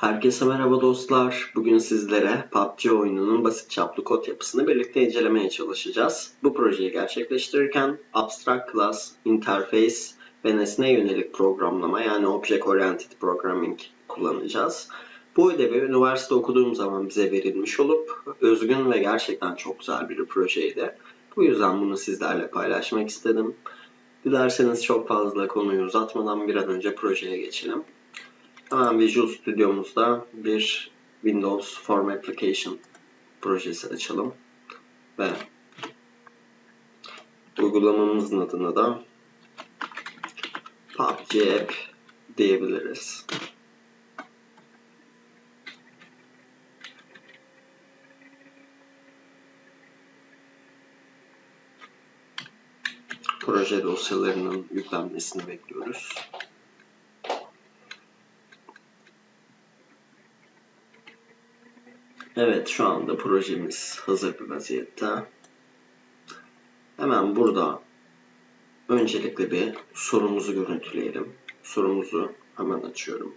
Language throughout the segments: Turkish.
Herkese merhaba dostlar. Bugün sizlere PUBG oyununun basit çaplı kod yapısını birlikte incelemeye çalışacağız. Bu projeyi gerçekleştirirken Abstract Class, Interface ve nesne yönelik programlama yani Object Oriented Programming kullanacağız. Bu ödevi üniversite okuduğum zaman bize verilmiş olup özgün ve gerçekten çok güzel bir projeydi. Bu yüzden bunu sizlerle paylaşmak istedim. Dilerseniz çok fazla konuyu uzatmadan bir an önce projeye geçelim. Hemen Visual Studio'muzda bir Windows Form Application projesi açalım. Ve uygulamamızın adına da PUBG App diyebiliriz. Proje dosyalarının yüklenmesini bekliyoruz. Evet şu anda projemiz hazır bir vaziyette. Hemen burada öncelikle bir sorumuzu görüntüleyelim. Sorumuzu hemen açıyorum.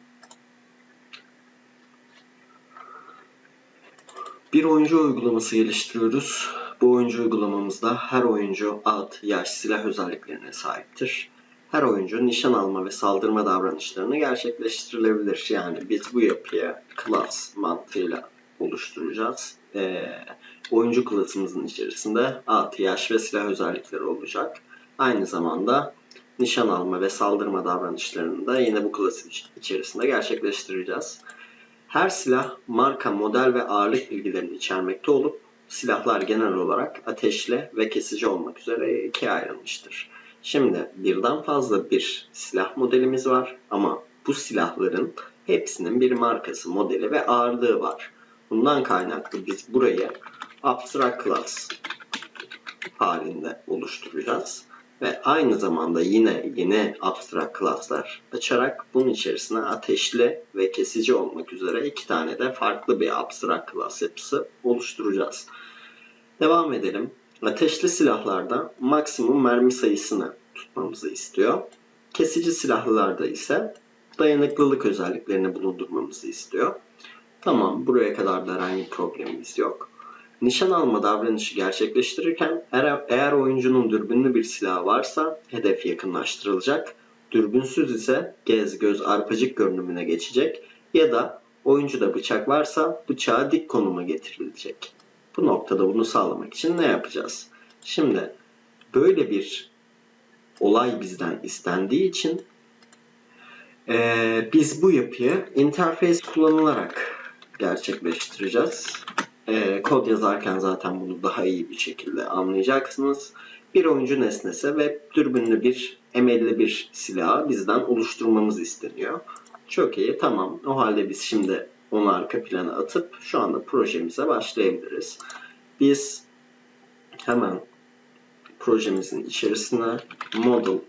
Bir oyuncu uygulaması geliştiriyoruz. Bu oyuncu uygulamamızda her oyuncu ad, yaş, silah özelliklerine sahiptir. Her oyuncu nişan alma ve saldırma davranışlarını gerçekleştirilebilir. Yani biz bu yapıya class mantığıyla oluşturacağız. E, oyuncu klasımızın içerisinde ad, yaş ve silah özellikleri olacak. Aynı zamanda nişan alma ve saldırma davranışlarını da yine bu klas içerisinde gerçekleştireceğiz. Her silah marka, model ve ağırlık bilgilerini içermekte olup silahlar genel olarak ateşli ve kesici olmak üzere ikiye ayrılmıştır. Şimdi birden fazla bir silah modelimiz var ama bu silahların hepsinin bir markası, modeli ve ağırlığı var. Bundan kaynaklı biz burayı abstract class halinde oluşturacağız. Ve aynı zamanda yine yine abstract class'lar açarak bunun içerisine ateşli ve kesici olmak üzere iki tane de farklı bir abstract class yapısı oluşturacağız. Devam edelim. Ateşli silahlarda maksimum mermi sayısını tutmamızı istiyor. Kesici silahlarda ise dayanıklılık özelliklerini bulundurmamızı istiyor. Tamam, buraya kadar da herhangi bir problemimiz yok. Nişan alma davranışı gerçekleştirirken eğer, oyuncunun dürbünlü bir silahı varsa hedef yakınlaştırılacak. Dürbünsüz ise gez göz arpacık görünümüne geçecek ya da oyuncuda bıçak varsa bıçağı dik konuma getirilecek. Bu noktada bunu sağlamak için ne yapacağız? Şimdi böyle bir olay bizden istendiği için ee, biz bu yapıyı interface kullanılarak gerçekleştireceğiz. Ee, kod yazarken zaten bunu daha iyi bir şekilde anlayacaksınız. Bir oyuncu nesnesi ve dürbünlü bir emelli bir silahı bizden oluşturmamız isteniyor. Çok iyi tamam. O halde biz şimdi onu arka plana atıp şu anda projemize başlayabiliriz. Biz hemen projemizin içerisine model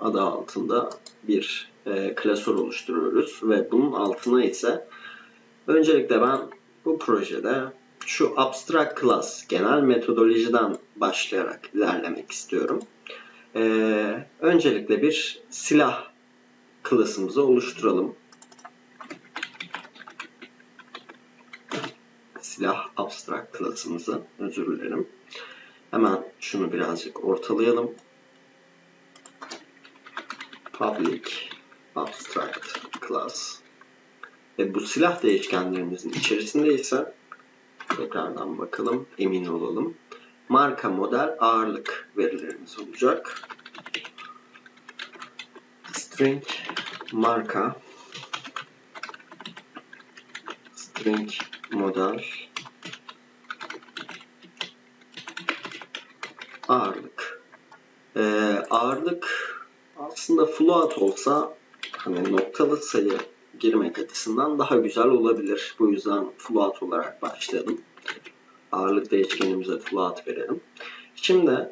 adı altında bir e, klasör oluşturuyoruz ve bunun altına ise Öncelikle ben bu projede şu abstract class genel metodolojiden başlayarak ilerlemek istiyorum. Ee, öncelikle bir silah klasımızı oluşturalım. Silah abstract klasımızı özür dilerim. Hemen şunu birazcık ortalayalım. Public abstract class ve bu silah değişkenlerimizin içerisinde ise tekrardan bakalım, emin olalım. Marka, model, ağırlık verilerimiz olacak. String, marka, string, model, ağırlık. Ee, ağırlık aslında float olsa hani noktalı sayı girmek açısından daha güzel olabilir. Bu yüzden float olarak başlayalım. Ağırlık değişkenimize float verelim. Şimdi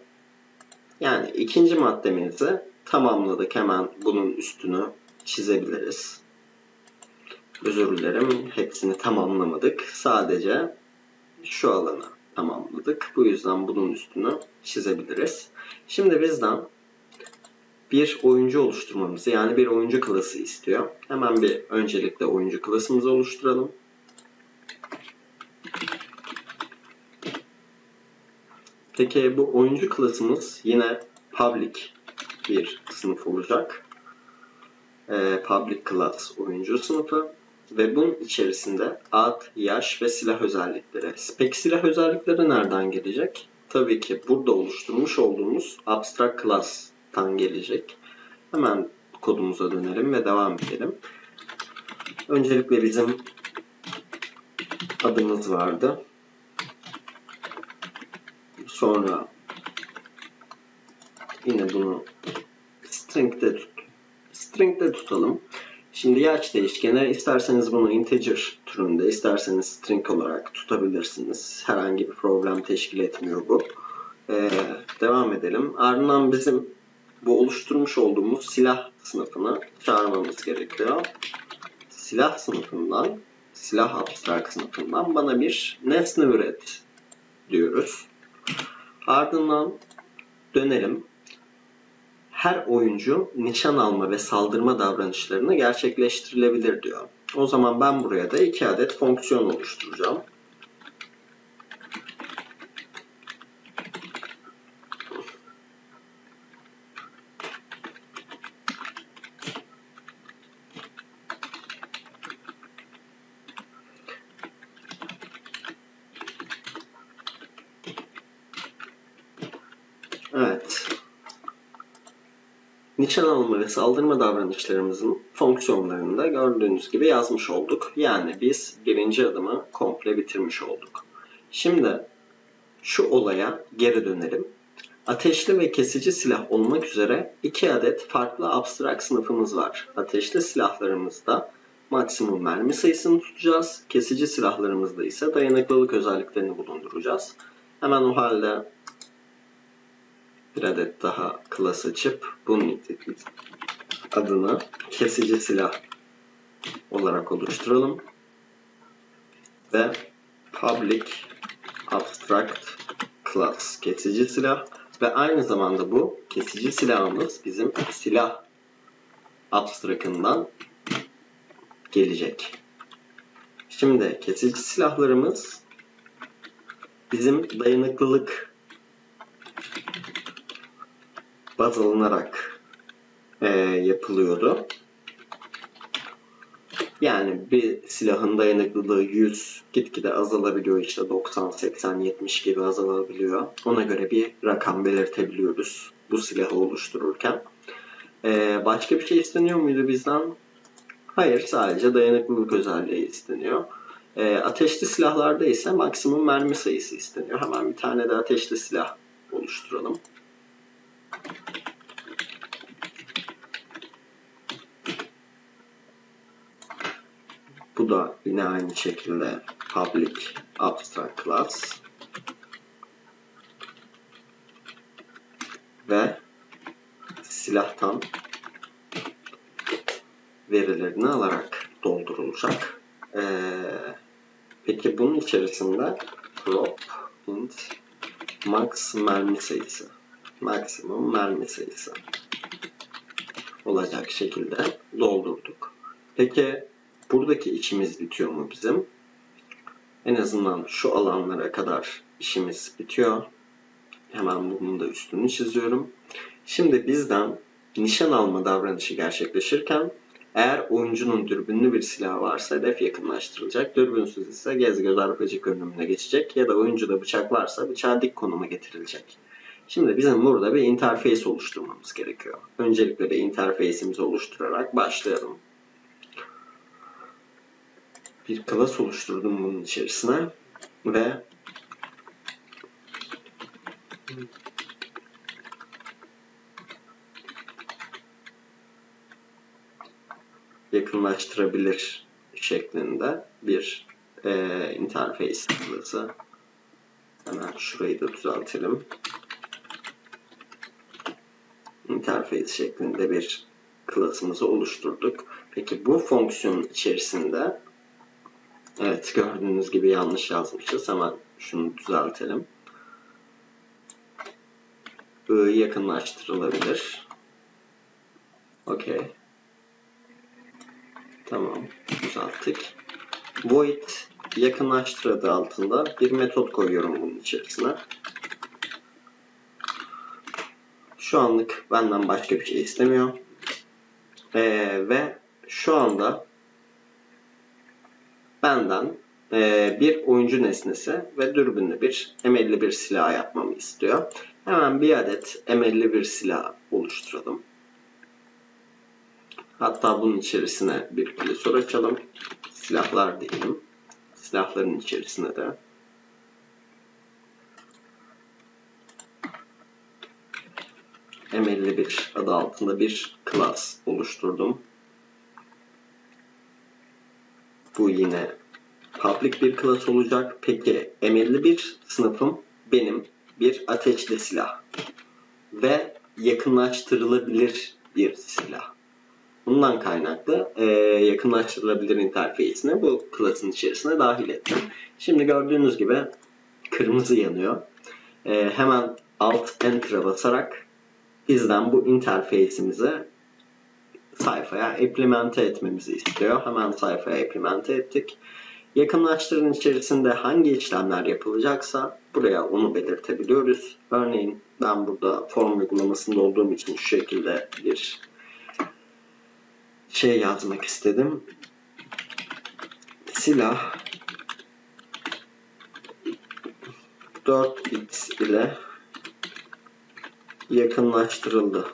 yani ikinci maddemizi tamamladık. Hemen bunun üstünü çizebiliriz. Özür dilerim. Hepsini tamamlamadık. Sadece şu alanı tamamladık. Bu yüzden bunun üstünü çizebiliriz. Şimdi bizden bir oyuncu oluşturmamızı yani bir oyuncu klası istiyor. Hemen bir öncelikle oyuncu klasımızı oluşturalım. Peki bu oyuncu klasımız yine public bir sınıf olacak. Ee, public class oyuncu sınıfı ve bunun içerisinde ad, yaş ve silah özellikleri. Peki silah özellikleri nereden gelecek? Tabii ki burada oluşturmuş olduğumuz abstract class'tan gelecek. Hemen kodumuza dönelim ve devam edelim. Öncelikle bizim adımız vardı. Sonra yine bunu string'de tut string'de tutalım. Şimdi yaş değişkeni isterseniz bunu integer türünde, isterseniz string olarak tutabilirsiniz. Herhangi bir problem teşkil etmiyor bu. Ee, devam edelim. Ardından bizim bu oluşturmuş olduğumuz silah sınıfını çağırmamız gerekiyor. Silah sınıfından, silah abstract sınıfından bana bir nesne üret diyoruz. Ardından dönelim. Her oyuncu nişan alma ve saldırma davranışlarını gerçekleştirilebilir diyor. O zaman ben buraya da iki adet fonksiyon oluşturacağım. Evet. Nişan alma ve saldırma davranışlarımızın fonksiyonlarını da gördüğünüz gibi yazmış olduk. Yani biz birinci adımı komple bitirmiş olduk. Şimdi şu olaya geri dönelim. Ateşli ve kesici silah olmak üzere iki adet farklı abstrak sınıfımız var. Ateşli silahlarımızda maksimum mermi sayısını tutacağız. Kesici silahlarımızda ise dayanıklılık özelliklerini bulunduracağız. Hemen o halde bir adet daha klas açıp bunun adını kesici silah olarak oluşturalım. Ve public abstract class kesici silah ve aynı zamanda bu kesici silahımız bizim silah abstract'ından gelecek. Şimdi kesici silahlarımız bizim dayanıklılık baz alınarak e, yapılıyordu. Yani bir silahın dayanıklılığı 100 gitgide azalabiliyor işte 90, 80, 70 gibi azalabiliyor. Ona göre bir rakam belirtebiliyoruz bu silahı oluştururken. Ee, başka bir şey isteniyor muydu bizden? Hayır sadece dayanıklılık özelliği isteniyor. Ee, ateşli silahlarda ise maksimum mermi sayısı isteniyor. Hemen bir tane de ateşli silah oluşturalım. Bu da yine aynı şekilde public abstract class ve silahtan verilerini alarak doldurulacak. Ee, peki bunun içerisinde prop int max mermi sayısı maksimum mermi sayısı olacak şekilde doldurduk. Peki buradaki içimiz bitiyor mu bizim? En azından şu alanlara kadar işimiz bitiyor. Hemen bunun da üstünü çiziyorum. Şimdi bizden nişan alma davranışı gerçekleşirken eğer oyuncunun dürbünlü bir silahı varsa hedef yakınlaştırılacak. Dürbünsüz ise gez göz arpacık görünümüne geçecek ya da oyuncuda bıçak varsa bıçağı dik konuma getirilecek. Şimdi bizim burada bir interface oluşturmamız gerekiyor. Öncelikle bir interface'imizi oluşturarak başlayalım. Bir class oluşturdum bunun içerisine ve yakınlaştırabilir şeklinde bir e, interface class'ı hemen şurayı da düzeltelim interface şeklinde bir klasımızı oluşturduk. Peki bu fonksiyon içerisinde evet gördüğünüz gibi yanlış yazmışız. Hemen şunu düzeltelim. I yakınlaştırılabilir. Okey. Tamam. Düzelttik. Void yakınlaştır altında bir metot koyuyorum bunun içerisine. Şu anlık benden başka bir şey istemiyor. Ee, ve şu anda benden e, bir oyuncu nesnesi ve dürbünlü bir M51 silah yapmamı istiyor. Hemen bir adet M51 silah oluşturalım. Hatta bunun içerisine bir klasör açalım. Silahlar diyelim. Silahların içerisine de M51 adı altında bir class oluşturdum. Bu yine public bir class olacak. Peki M51 sınıfım benim bir ateşli silah ve yakınlaştırılabilir bir silah. Bundan kaynaklı e, yakınlaştırılabilir interface'ini bu class'ın içerisine dahil ettim. Şimdi gördüğünüz gibi kırmızı yanıyor. E, hemen Alt Enter'a basarak bizden bu interface'imizi sayfaya implemente etmemizi istiyor. Hemen sayfaya implemente ettik. Yakınlaştırın içerisinde hangi işlemler yapılacaksa buraya onu belirtebiliyoruz. Örneğin ben burada form uygulamasında olduğum için şu şekilde bir şey yazmak istedim. Silah 4x ile yakınlaştırıldı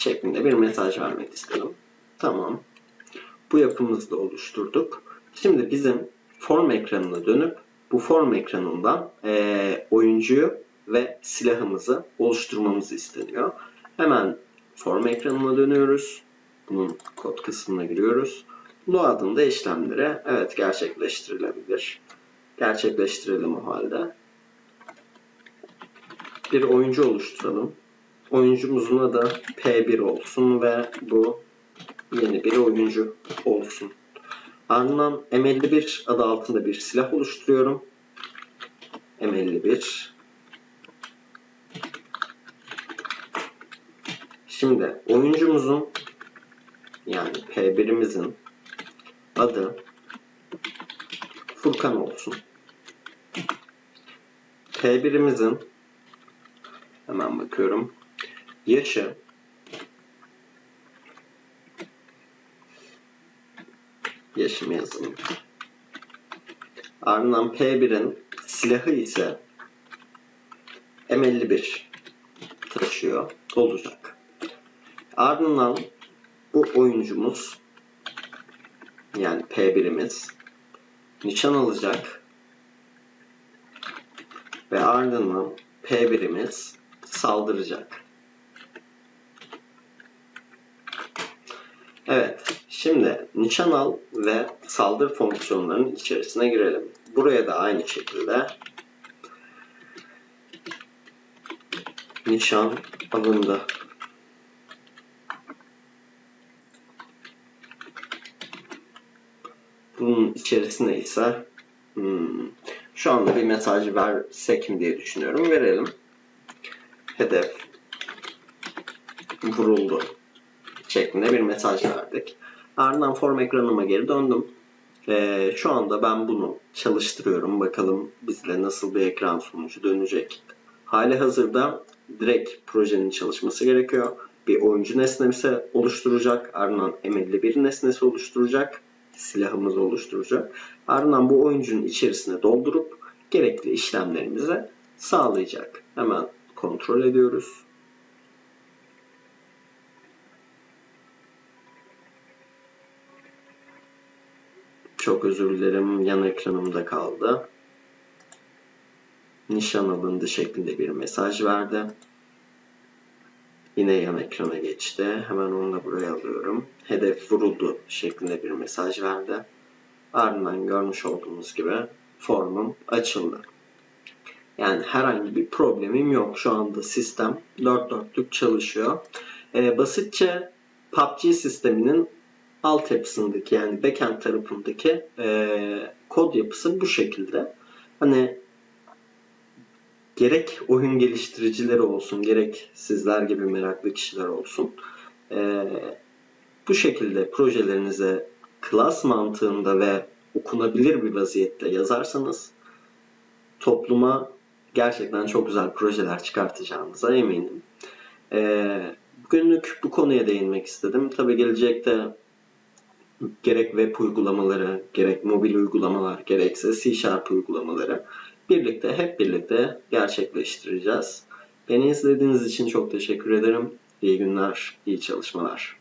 şeklinde bir mesaj vermek istedim. Tamam. Bu yapımızı da oluşturduk. Şimdi bizim form ekranına dönüp bu form ekranından e, oyuncuyu ve silahımızı oluşturmamız isteniyor. Hemen form ekranına dönüyoruz. Bunun kod kısmına giriyoruz. Bu adında işlemlere evet gerçekleştirilebilir. Gerçekleştirelim o halde. Bir oyuncu oluşturalım. Oyuncumuzun adı P1 olsun ve bu yeni bir oyuncu olsun. Ardından M51 adı altında bir silah oluşturuyorum. M51 Şimdi oyuncumuzun yani P1'imizin adı Furkan olsun. P1'imizin hemen bakıyorum. Yaşı yaşımı yazalım. Ardından P1'in silahı ise M51 taşıyor olacak. Ardından bu oyuncumuz yani P1'imiz nişan alacak ve ardından P1'imiz saldıracak. Evet, şimdi nişan al ve saldır fonksiyonlarının içerisine girelim. Buraya da aynı şekilde nişan alındı. Bunun içerisine ise hmm, şu anda bir mesaj versek mi diye düşünüyorum. Verelim. Hedef vuruldu şeklinde bir mesaj verdik. Ardından form ekranıma geri döndüm. Ee, şu anda ben bunu çalıştırıyorum. Bakalım bizle nasıl bir ekran sonucu dönecek. Hali hazırda direkt projenin çalışması gerekiyor. Bir oyuncu nesnesi oluşturacak. Ardından M51 nesnesi oluşturacak. Silahımızı oluşturacak. Ardından bu oyuncunun içerisine doldurup gerekli işlemlerimizi sağlayacak. Hemen kontrol ediyoruz. Çok özür dilerim. Yan ekranımda kaldı. Nişan alındı şeklinde bir mesaj verdi. Yine yan ekrana geçti. Hemen onu da buraya alıyorum. Hedef vuruldu şeklinde bir mesaj verdi. Ardından görmüş olduğunuz gibi formum açıldı. Yani herhangi bir problemim yok. Şu anda sistem dört dörtlük çalışıyor. Ee, basitçe PUBG sisteminin altyapısındaki yani backend tarafındaki e, kod yapısı bu şekilde. Hani gerek oyun geliştiricileri olsun, gerek sizler gibi meraklı kişiler olsun, e, bu şekilde projelerinize klas mantığında ve okunabilir bir vaziyette yazarsanız topluma gerçekten çok güzel projeler çıkartacağınıza eminim. Ee, bugünlük bu konuya değinmek istedim. Tabii gelecekte gerek web uygulamaları, gerek mobil uygulamalar, gerekse C Sharp uygulamaları birlikte, hep birlikte gerçekleştireceğiz. Beni izlediğiniz için çok teşekkür ederim. İyi günler, iyi çalışmalar.